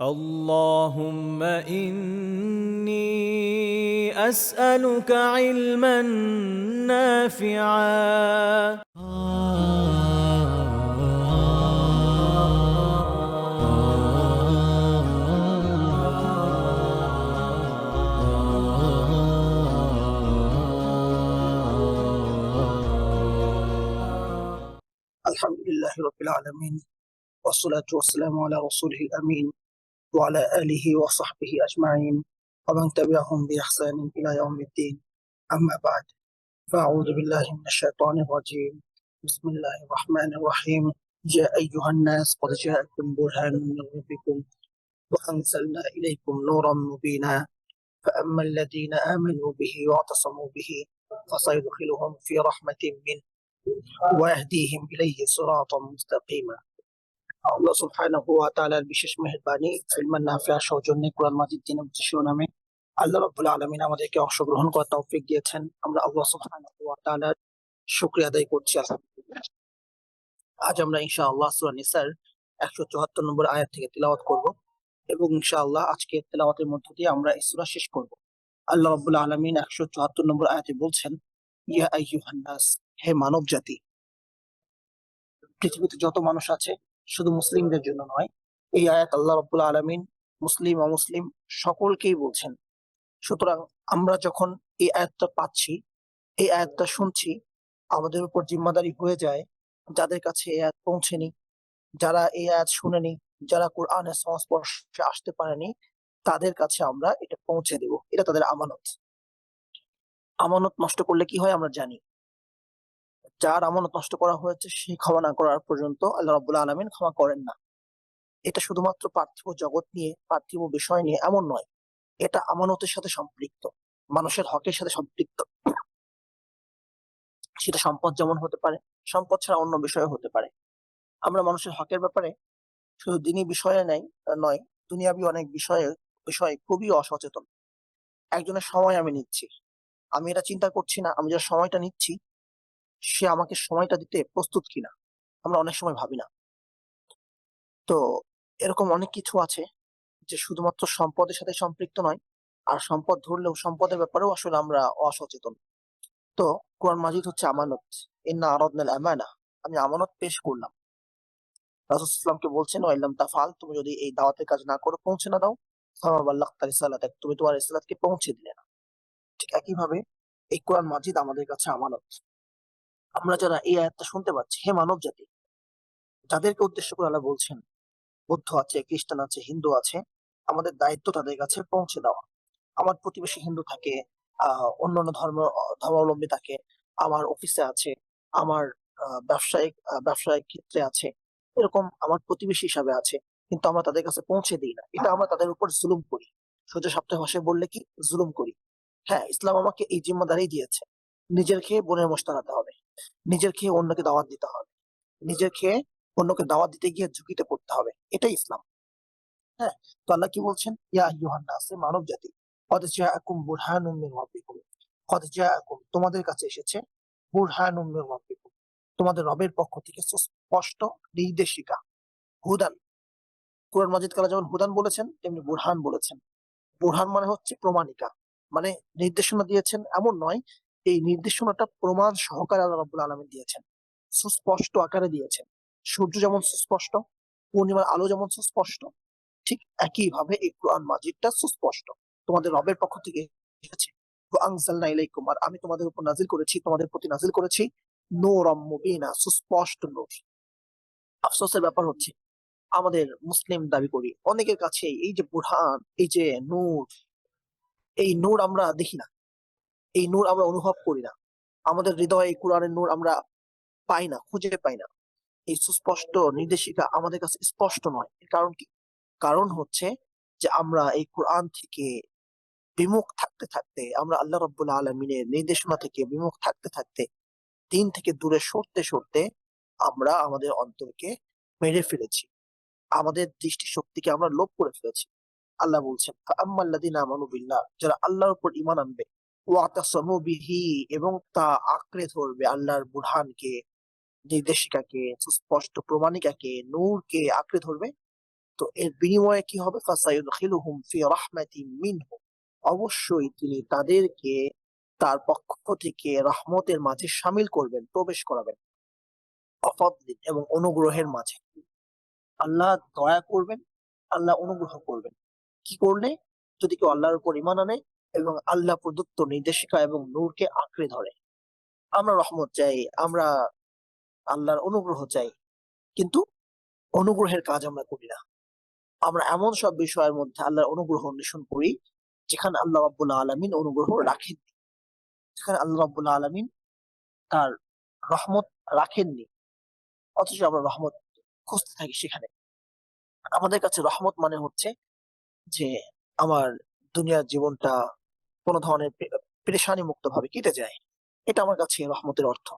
اللهم إني أسألك علما نافعا. الحمد لله رب العالمين والصلاة والسلام على رسوله الأمين. وعلى آله وصحبه أجمعين ومن تبعهم بإحسان إلى يوم الدين. أما بعد فأعوذ بالله من الشيطان الرجيم. بسم الله الرحمن الرحيم. يا أيها الناس قد جاءكم برهان من ربكم وأنزلنا إليكم نورا مبينا. فأما الذين آمنوا به واعتصموا به فسيدخلهم في رحمة منه ويهديهم إليه صراطا مستقيما. আল্লাহ সুবহানাহু ওয়া তাআলার বিশেষ মেহেরবানি ইলমান নাফিয়া সৌজন্যে কোরআন মাজিদ দিনে শিরোনামে আল্লাহ রাব্বুল আলামিন আমাদেরকে অংশগ্রহণ করার তৌফিক দিয়েছেন। আমরা আল্লাহ সুবহানাহু ওয়া তাআলার শুকরিয়া আদায় করছি আজ আমরা ইনশাআল্লাহ সূরা নিসার 174 নম্বর আয়াত থেকে তেলাওয়াত করব এবং ইনশাআল্লাহ আজকে তেলাওয়াতের মধ্য দিয়ে আমরা এই সূরা শেষ করব। আল্লাহ রাব্বুল আলামিন 174 নম্বর আয়াতে বলছেন, ইয়া আইয়ুহান নাস, হে মানব জাতি পৃথিবীতে যত মানুষ আছে শুধু মুসলিমদের জন্য নয়, এই আয়াত আল্লাহ রাব্বুল আলামিন মুসলিম, অমুসলিম সকলকেই বলছেন। সুতরাং আমরা যখন এই আয়াতটা পাচ্ছি, এই আয়াতটা শুনছি, আমাদের উপর জিম্মাদারি হয়ে যায় যাদের কাছে এই আয়াত পৌঁছেনি, যারা এই আয়াত শুনেনি, যারা কোরআনের সংস্পর্শে আসতে পারেনি, তাদের কাছে আমরা এটা পৌঁছে দেব। এটা তাদের আমানত। আমানত নষ্ট করলে কি হয় আমরা জানি। যার আমানত নষ্ট করা হয়েছে, সে ক্ষমা না করার পর্যন্ত আল্লাহ রাব্বুল আলামিন ক্ষমা করেন না। এটা শুধুমাত্র পার্থিব জগৎ নিয়ে, পার্থিব বিষয় নিয়ে এমন নয়। এটা আমানতের সাথে সম্পৃক্ত, মানুষের হকের সাথে সম্পৃক্ত। সেটা সম্পদ যেমন হতে পারে, সম্পদ ছাড়া অন্য বিষয় হতে পারে। আমরা মানুষের হকের ব্যাপারে শুধু দিনই বিষয়ে নেই, নয়, দুনিয়াবি অনেক বিষয়ে বিষয়ে খুবই অসচেতন। একজনের সময় আমি নিচ্ছি। আমি এটা চিন্তা করছি না, আমি যে সময়টা নিচ্ছি সে আমাকে সময়টা দিতে প্রস্তুত কিনা? আমরা অনেক সময় ভাবি না। তো এরকম অনেক কিছু আছে যে শুধুমাত্র সম্পদের সাথে সম্পৃক্ত নয়, আর সম্পদ ধরলেও সম্পদের ব্যাপারেও আসলে আমরা অসচেতন। তো কোরআন মাজিদ হচ্ছে আমানত। ইন্না আরাদনাল আমানা। আমি আমানত পেশ করলাম। রাসূল ইসলামকে বলছেন ওয়াইলাম তাফাল তুমি যদি এই দাওয়াতের কাজ না করো, পৌঁছে না দাও। তুমি তোমার রিসালাতকে পৌঁছে দিলে না। ঠিক একইভাবে এই কোরআন মাজিদ আমাদের কাছে আমানত। আমরা যারা এই আয়াতটা শুনতে পাচ্ছি, হে মানব জাতি, যাদেরকে উদ্দেশ্য করে আল্লাহ বলছেন, বৌদ্ধ আছে, খ্রিস্টান আছে, হিন্দু আছে, আমাদের দায়িত্ব তাদের কাছে পৌঁছে দেওয়া। আমার প্রতিবেশী হিন্দু থাকে, আহ, অন্যান্য ধর্ম, ধর্মাবলম্বী থাকে, আমার অফিসে আছে, আমার ব্যবসায়িক ব্যবসায়িক ক্ষেত্রে আছে, এরকম আমার প্রতিবেশী হিসাবে আছে, কিন্তু আমরা তাদের কাছে পৌঁছে দিই না। এটা আমরা তাদের উপর জুলুম করি। সোজা সপ্তাহে ভাষায় বললে কি? জুলুম করি। হ্যাঁ ইসলাম আমাকে এই জিম্মাদারি দিয়েছে। নিজের খেয়ে বোনের মোস্তানাতে হবে। নিজের খেয়ে অন্যকে দাওয়াত দিতে হবে। নিজের খেয়ে অন্যকে দাওয়াত দিতে গিয়ে ঝুঁকিতে পড়তে হবে। এটাই ইসলাম। হ্যাঁ? তো আল্লাহ কি বলছেন? ইয়া আইয়ুহান নাস হে মানব জাতি, কদ জাআকুম বুরহানুম মিন রাব্বিকুম। কদ জাআকুম, তোমাদের কাছে এসেছে বুরহানুম মিন রাব্বিকুম। তোমাদের রবের পক্ষ থেকে সুস্পষ্ট নির্দেশিকা। হুদান। কোরআন মাজিদ কালা যেমন হুদান বলেছেন, তেমনি বুরহান বলেছেন। বুরহান মানে হচ্ছে প্রমাণিকা। মানে নির্দেশনা দিয়েছেন এমন নয় এই নির্দেশনাটা প্রমাণ সহকারে আল্লাহ রাব্বুল আলামিন দিয়েছেন। সুস্পষ্ট আকারে দিয়েছেন। সূর্য যেমন সুস্পষ্ট, পূর্ণিমার আলো যেমন সুস্পষ্ট, ঠিক একই ভাবে এই কোরআন মাজিদটা সুস্পষ্ট। তোমাদের রবের পক্ষ থেকে এসেছে। আমি তোমাদের উপর নাজিল করেছি, তোমাদের প্রতি নাজিল করেছি নূরাম মুবিনা, সুস্পষ্ট নূর। আফসোসের ব্যাপার হচ্ছে, আমাদের মুসলিম দাবি করি, অনেকের কাছে এই যে বুরহান, এই যে নূর, এই নূর আমরা দেখি না। এই নূর আমরা অনুভব করি না। আমাদের হৃদয়ে এই কোরআনের নূর আমরা পাই না, খুঁজে পাই না। এই সুস্পষ্ট নির্দেশিকা আমাদের কাছে স্পষ্ট নয়। এর কারণ কি? কারণ হচ্ছে যে আমরা এই কোরআন থেকে বিমুখ থাকতে থাকতে, আমরা আল্লাহ রব্বুল আলমিনের নির্দেশনা থেকে বিমুখ থাকতে থাকতে, দিন থেকে দূরে সরতে সরতে আমরা আমাদের অন্তরকে মেরে ফেলেছি। আমাদের দৃষ্টি শক্তিকে আমরা লোপ করে ফেলেছি। আল্লাহ বলছেন আম্মাল্লাদিন আমানু বিল্লাহ যারা আল্লাহর উপর ইমান আনবে ওয়াতাসামু বিহি এবং তা আঁকড়ে ধরবে আল্লাহর বুরহানকে, নির্দেশিকাকে, সুস্পষ্ট প্রমাণিকাকে, নূরকে আঁকড়ে ধরবে। তো এর বিনিময়ে কি হবে? ফাসায়ুদখিলুহুম ফি রাহমাতিন মিনহু। অবশ্যই তিনি তাদেরকে তার পক্ষ থেকে রহমতের মাঝে শামিল করবেন, প্রবেশ করাবেন। অফাদলিন এবং অনুগ্রহের মাঝে। আল্লাহ দয়া করবেন, আল্লাহ অনুগ্রহ করবেন। কি করলে? যদি কেউ আল্লাহর উপর ইমান আনে এবং আল্লাহ প্রদত্ত নির্দেশিকা এবং নূরকে আঁকড়ে ধরে। আমরা রহমত চাই, আমরা আল্লাহর অনুগ্রহ চাই, কিন্তু অনুগ্রহের কাজ আমরা করি না। আমরা এমন সব বিষয়ের মধ্যে আল্লাহর অনুগ্রহ অন্বেষণ করি, যেখানে আল্লাহ রাব্বুল আলামিন অনুগ্রহ রাখেননি। যেখানে আল্লাহ রাব্বুল আলামিন তার রহমত রাখেননি। অথচ আমরা রহমত খুঁজতে থাকি সেখানে। আমাদের কাছে রহমত মানে হচ্ছে যে, আমার দুনিয়ার জীবনটা কোনো ধরনের পেরেশানি মুক্ত ভাবে কেটে যায়। এটা আমার কাছে রহমতের অর্থ।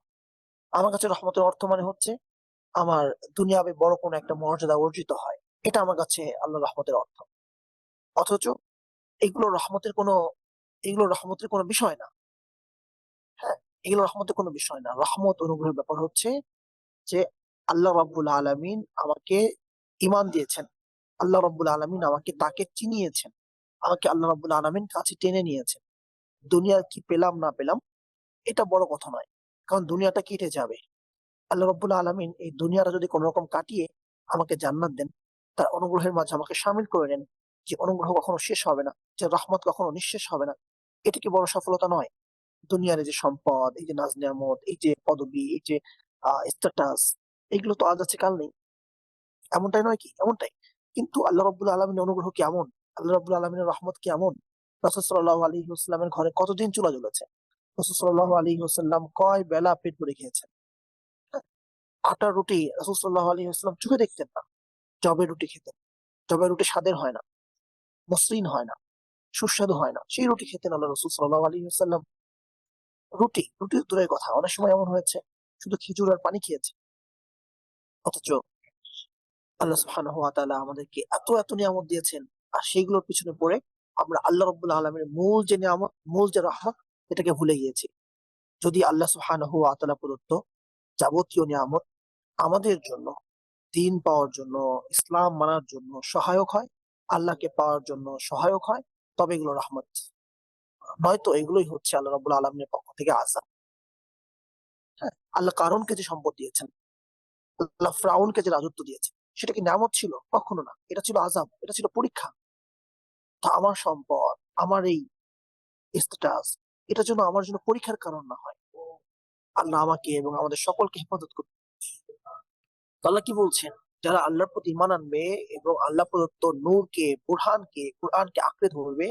আমার কাছে রহমতের অর্থ মানে হচ্ছে, আমার দুনিয়াবে বড় কোনো একটা মর্যাদা অর্জিত হয়। এটা আমার কাছে আল্লাহ রহমতের অর্থ। অথচ এগুলো রহমতের কোনো, এগুলো রহমতের কোনো বিষয় না। হ্যাঁ এগুলো রহমতের কোনো বিষয় না। রহমত অনুগ্রহের ব্যাপার হচ্ছে যে আল্লাহ রাব্বুল আলামিন আমাকে ইমান দিয়েছেন। আল্লাহ রাব্বুল আলামিন আমাকে তাকে চিনিয়েছেন। আমাকে আল্লাহ রাব্বুল আলামিন কাছে টেনে নিয়েছেন। দুনিয়ার কি পেলাম, না পেলাম, এটা বড় কথা নয়। কারণ দুনিয়াটা কেটে যাবে। আল্লাহ রাব্বুল আলামিন এই দুনিয়াটা যদি কোনো রকম কাটিয়ে আমাকে জান্নাত দেন, তার অনুগ্রহের মাঝে আমাকে সামিল করে নেন যে অনুগ্রহ কখনো শেষ হবে না, যে রহমত কখনো নিঃশেষ হবে না। এটা কি বড় সফলতা নয়? দুনিয়ার এই যে সম্পদ, এই যে নাজ নিয়ামত, এই যে পদবি, এই যে স্ট্যাটাস এগুলো তো আজ আছে, কাল নেই। এমনটাই নয় কি? এমনটাই। কিন্তু আল্লাহ রব্বুল আলমিনের অনুগ্রহ কেমন আল্লাহ রব্বুল আলমিনের রহমত কেমন? রসদ সাল্লাহ আলী ঘরে কতদিন চুলা জ্বলেছে? রসদ সাল্লাহ আলী কয় বেলা পেট ভরে খেয়েছেন? হ্যাঁ? আটা রুটি রসদ সাল্লাহ আলী দেখতেন না। জবের রুটি খেতেন। জবের রুটি স্বাদের হয় না, মসৃণ হয় না, সুস্বাদু হয় না। সেই রুটি খেতেন আল্লাহ রসুল সাল্লাহ আলী রুটি রুটি দূরের কথা, অনেক সময় এমন হয়েছে, শুধু খেজুর আর পানি খেয়েছে। অথচ আল্লাহ তাআলা আমাদেরকে এত এত নিয়ামত দিয়েছেন আর সেইগুলোর পিছনে পড়ে আমরা আল্লাহ রাব্বুল আলামিনের মূল যে নিয়ামত, মূল যে রহমত এটাকে ভুলে গিয়েছি। যদি আল্লাহ সুবহানাহু ওয়া তাআলা প্রদত্ত যাবতীয় নিয়ামত আমাদের জন্য, দিন পাওয়ার জন্য, ইসলাম মানার জন্য সহায়ক হয়, আল্লাহকে পাওয়ার জন্য সহায়ক হয়, তবে এগুলো রহমত। নয়তো এগুলোই হচ্ছে আল্লাহ রাব্বুল আলামিনের পক্ষ থেকে আযাব। হ্যাঁ আল্লাহ কারণকে যে সম্পদ দিয়েছেন, আল্লাহ ফ্রাউনকে যে রাজত্ব দিয়েছে সেটা কি নামত ছিল? কখনো না। এটা ছিল আজাব এটা ছিল পরীক্ষা। তা আমার সম্পদ, আমার এই স্ট্যাটাস এটা যেন আমার জন্য পরীক্ষার কারণ না হয়। আল্লাহ আমাকে এবং আমাদের সকলকে হেফাজত করবে আল্লাহ কি বলছেন? যারা আল্লাহর প্রতি ইমান আনবে এবং আল্লাহ প্রদত্ত নূরকে, বুরহানকে, কোরআনকে আঁকড়ে ধরবে,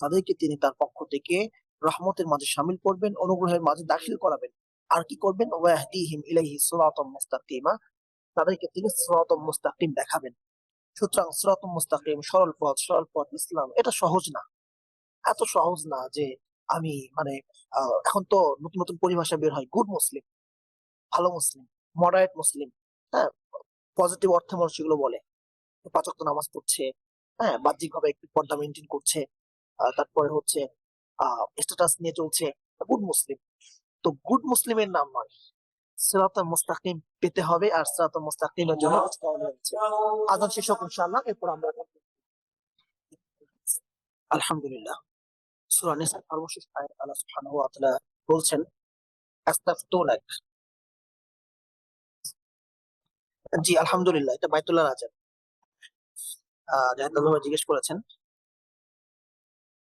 তাদেরকে তিনি তার পক্ষ থেকে রহমতের মাঝে সামিল করবেন, অনুগ্রহের মাঝে দাখিল করাবেন। আর কি করবেন? ওয়াহদিহিম ইলাইহি সিরাতাম মুস্তাকিমা, তাদেরকে তিনি সিরাতাম মুস্তাকিম দেখাবেন। সুতরাং সিরাতাম মুস্তাকিম, সরল পথ সরল পথ ইসলাম, এটা সহজ না। এত সহজ না যে আমি মানে এখন তো নতুন নতুন পরিভাষা বের হয়। গুড মুসলিম, ভালো মুসলিম মডারেট মুসলিম হ্যাঁ পজিটিভ অর্থে মানুষ সেগুলো বলে। পাঁচ ওয়াক্ত নামাজ পড়ছে হ্যাঁ বাহ্যিক ভাবে একটু পর্দা মেনটেন করছে তারপরে হচ্ছে স্ট্যাটাস নিয়ে চলছে। গুড মুসলিম, তো গুড মুসলিমের নাম নয়। সিরাতাল মুস্তাকিম পেতে হবে আর সিরাতাল মুস্তাকিমের জন্য আজান শেষ হোক ইনশাআল্লাহ এরপর আমরা আলহামদুলিল্লাহ। সূরা সর্বশেষ আয়াত আল্লাহ সুবহানাহু ওয়া তাআলা বলছেন জি আলহামদুলিল্লাহ এটা বাইতুল্লাহ আহ জাহিদুল্লাহ জিজ্ঞেস করেছেন।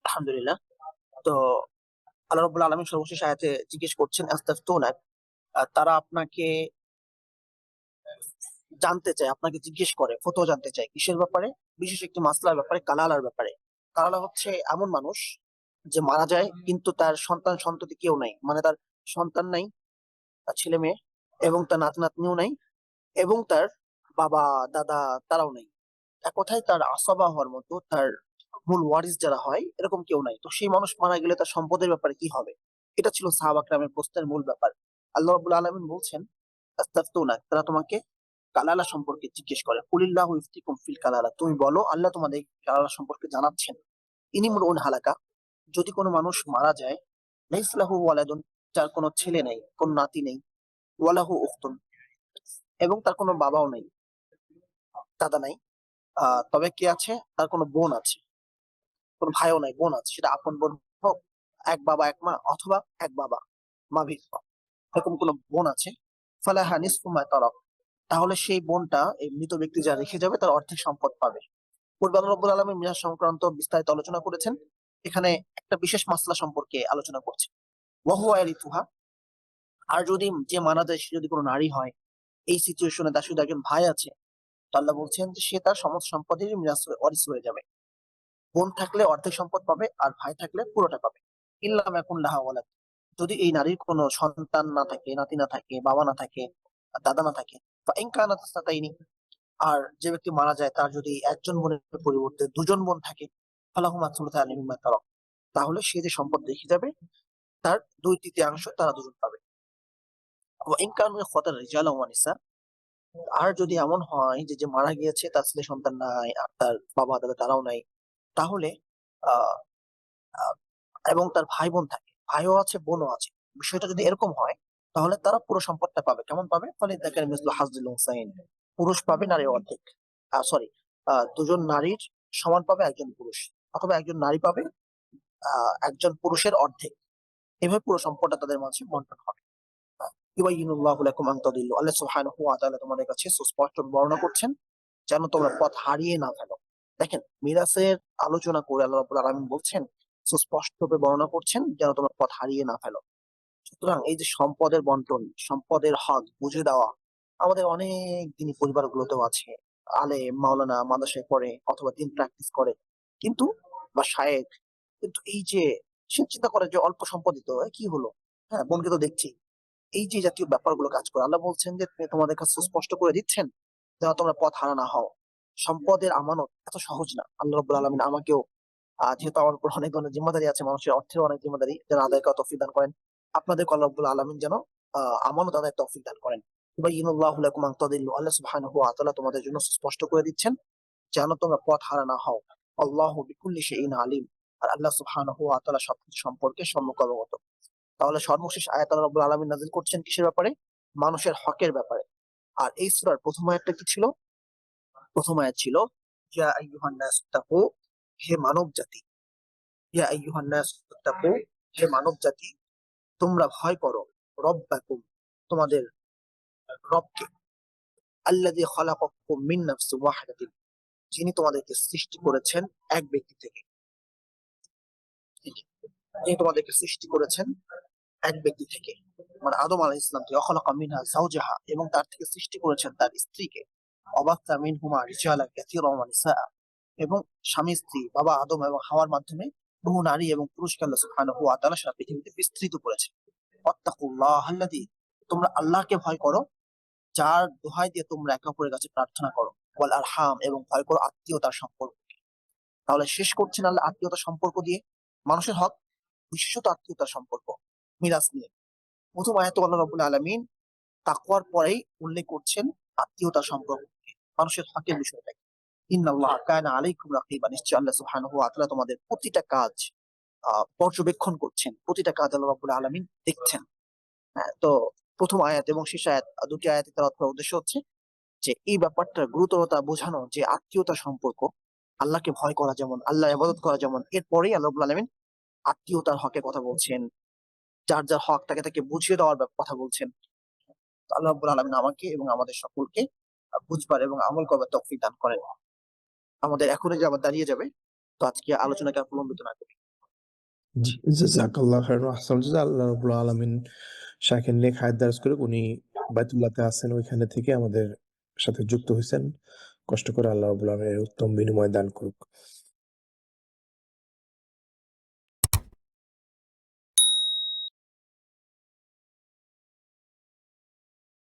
আলহামদুলিল্লাহ। তো আল্লাহ রাব্বুল আলামিন সর্বশেষ আয়াতে জিজ্ঞেস করছেন আস্তাফতুনাক আহ, তারা আপনাকে জানতে চায়, আপনাকে জিজ্ঞেস করে, ফতোয়া জানতে চায় কিসের ব্যাপারে? বিশেষ একটি মাসলার ব্যাপারে, কালালার ব্যাপারে। কালালা হচ্ছে এমন মানুষ যে মারা যায় কিন্তু তার সন্তান সন্ততি কেউ নাই। মানে তার সন্তান নাই, তার ছেলে মেয়ে এবং তার নাতি নাতনিও নাই এবং তার বাবা, দাদা তারাও নাই। এক কথায় তার আসাবা হওয়ার মতো তার মূল ওয়ারিস যারা হয়, এরকম কেউ নাই। তো সেই মানুষ মারা গেলে তার সম্পদের ব্যাপারে কি হবে? এটা ছিল সাহাবাকরামের প্রশ্নের মূল ব্যাপার। আল্লাহ রাব্বুল আলামিন বলছেন আস্তাফতুনাক তারা তোমাকে কালালা সম্পর্কে জিজ্ঞেস করে। কুলিল্লাহু ইফতিকুম ফিল কালালা তুমি বলো, আল্লাহ তোমাদের কালালা সম্পর্কে জানাচ্ছেন। ইনিমরুন হালাকা, যদি কোনো মানুষ মারা যায়, লাইসলাহু ওয়ালাদুন, যার কোনো ছেলে নেই, কোনো নাতি নেই, ওয়ালাহু উখতুন, এবং তার কোনো বাবাও নেই, দাদা নাই তবে কে আছে? তার কোনো বোন আছে, কোনো ভাইও নাই, বোন আছে, সেটা আপন বোন হোক, এক বাবা, এক মা, অথবা এক বাবা, মা ভিন্ন এরকম কোনো বোন আছে? ফালাহা নিসফু মা তারাক। তাহলে সেই বোনটা এই মৃত ব্যক্তি যা রেখে যাবে তার অর্ধেক সম্পদ পাবে। পূর্বে রাব্বুল আলামিন মিরাজ সংক্রান্ত বিস্তারিত আলোচনা করেছেন। এখানে একটা বিশেষ মাসলা সম্পর্কে আলোচনা করছে। ওয়াহু আয়ারিতুহা আর যদি যে মানা যায়, সে যদি কোনো নারী হয়, এই সিচুয়েশনে তার শুধু একজন ভাই আছে আল্লাহ বলছেন যে সে তার সমস্ত সম্পদের মিরাজ ওয়ারিস হয়ে যাবে। বোন থাকলে অর্ধেক সম্পদ পাবে আর ভাই থাকলে পুরোটা পাবে। ইল্লাম এখন লাহা ওয়ালাদ। যদি এই নারীর কোনো সন্তান না থাকে, নাতি না থাকে, বাবা না থাকে, দাদা না থাকে, বা ইনকানা তাস্তাতাইনি আর যে ব্যক্তি মারা যায়, তার যদি একজন বোনের পরিবর্তে দুজন বোন থাকে তাহলে সে যে সম্পদ রেখে যাবে, তার দুই তৃতীয়াংশ তারা দুজন পাবে। আর যদি এমন হয় যে যে মারা গিয়েছে, তার ছেলে সন্তান নাই, আর তার বাবা, দাদা তারাও নাই, তাহলে এবং তার ভাই বোন থাকে ভাইও আছে, বোনও আছে। বিষয়টা যদি এরকম হয়, তাহলে তারা পুরো সম্পদটা পাবে। কেমন পাবে? ফলে দেখেন পুরুষ পাবে নারী অর্ধেক। সরি দুজন নারীর সমান পাবে একজন পুরুষ। অথবা একজন নারী পাবে একজন পুরুষের অর্ধেক। এভাবে পুরো সম্পদটা তাদের মাঝে বন্টন হবে। আল্লাহ সুবহানাহু ওয়া তাআলা তোমাদের কাছে সুস্পষ্ট বর্ণনা করছেন, যেন তোমরা পথ হারিয়ে না ফেলো। দেখেন, মিরাসের আলোচনা করে আল্লাহ রাব্বুল বলছেন সুস্পষ্টভাবে বর্ণনা করছেন যেন তোমরা পথ হারিয়ে না ফেলো। সুতরাং এই যে সম্পদের বন্টন, সম্পদের হক বুঝে দেওয়া, আমাদের অনেক দিনই পরিবারগুলোতেও আছে। আলে মাওলানা মাদ্রাসায় পড়ে অথবা দিন প্র্যাকটিস করে। কিন্তু বা শায়েক, কিন্তু এই যে সে চিন্তা করে যে অল্প সম্পদই তো কি হলো? হ্যাঁ বোনকে তো দেখছি। এই যে জাতীয় ব্যাপারগুলো কাজ করে, আল্লাহ বলছেন যে তিনি তোমাদের কাছে স্পষ্ট করে দিচ্ছেন যেন তোমরা পথ হারা না হও। সম্পদের আমানত এত সহজ না। আল্লাহ রব্বুল আলমিন আমাকেও যেহেতু আমার উপর অনেক ধরনের জিম্মাদারি আছে, মানুষের অর্থের অনেক জিম্মাদারি, যেন আদায় করা তৌফিক দান করেন। আপনাদের আল্লাহ রব্বুল আলমিন যেন আমানত আদায় তৌফিক দান করেন। আল্লাহ তোমাদের জন্য স্পষ্ট করে দিচ্ছেন, যেন তোমরা পথ হারা না হও। আল্লাহু বিকুল্লি শাইইন আলিম, আর আল্লাহ সুবহানাহু ওয়া তাআলা সবকিছু সম্পর্কে সম্মুখ অবগত তাহলে সর্বশেষ আয়াত আল্লাহ রাব্বুল আলামিন করছেন কিসের ব্যাপারে? মানুষের হকের ব্যাপারে। আর এই সূরার প্রথম আয়াতটা কি ছিল? প্রথম আয়াত ছিল হে মানব জাতি। হে মানব জাতি, তোমরা ভয় করো রব্বাকুম, তোমাদের রবকে। আল্লাযী খালাকাকুম মিন যিনি তোমাদেরকে সৃষ্টি করেছেন এক ব্যক্তি থেকে। যিনি তোমাদেরকে সৃষ্টি করেছেন এক ব্যক্তি থেকে। মানে আদম আলাইহিস ইসলাম থেকে। অখলাকা মিনহা যাওজাহা এবং তার থেকে সৃষ্টি করেছেন তার স্ত্রীকে। অবাক্তা মিনহুমা রিজালান কাসীরা এবং স্বামী, স্ত্রী, বাবা আদম এবং হাওয়ার মাধ্যমে বহু নারী এবং পুরুষকে আল্লাহ সুবহানাহু ওয়া তাআলা সারা পৃথিবীতে বিস্তৃত করেছেন। ওয়াত্তাকুল্লাহ আল্লাযী, তোমরা আল্লাহকে ভয় করো, যার দোহাই দিয়ে তোমরা একে অপরের কাছে প্রার্থনা করো। ওয়াল আরহাম, এবং ভয় করো আত্মীয়তার সম্পর্ক তাহলে শেষ করছেন আল্লাহ আত্মীয়তার সম্পর্ক দিয়ে। মানুষের হক, বিশেষত আত্মীয়তার সম্পর্ক। মিরাজ নিয়ে। প্রথম আয়াত আল্লাহ রাব্বুল আলামিন তাকওয়ার পরেই উল্লেখ করছেন আত্মীয়তার সম্পর্ককে মানুষের হকের বিষয়টাকে। তোমাদের প্রতিটা কাজ পর্যবেক্ষণ করছেন। প্রতিটা কাজ আল্লাহ রাব্বুল আলামিন দেখছেন। হ্যাঁ, তো প্রথম আয়াত এবং শেষ আয়াত দুটি আয়াতে তার অর্থ উদ্দেশ্য হচ্ছে যে এই ব্যাপারটার গুরুতরতা বোঝানো যে আত্মীয়তা সম্পর্ক আল্লাহকে ভয় করা যেমন আল্লাহ ইবাদত করা যেমন এরপরেই আল্লাহ আলামিন আত্মীয়তার হকের কথা বলছেন। যার যার হক তাকে তাকে বুঝিয়ে দেওয়ার কথা বলছেন। আল্লাহ আলামিন আমাকে এবং আমাদের সকলকে বুঝবার এবং আমল করবার তৌফিক দান করেন। আমাদের এখনই যাবার দাঁড়িয়ে যাবে, তো আজকে আলোচনাকে আর প্রলম্বিত না করি। আল্লাহ আলামিন শাকির নেক হায়দার্স করে উনি বাইতুল্লাহতে আছেন, ওইখানে থেকে আমাদের সাথে যুক্ত হয়েছেন কষ্ট করে আল্লাহ রাব্বুল এর উত্তম বিনিময় দান করুক।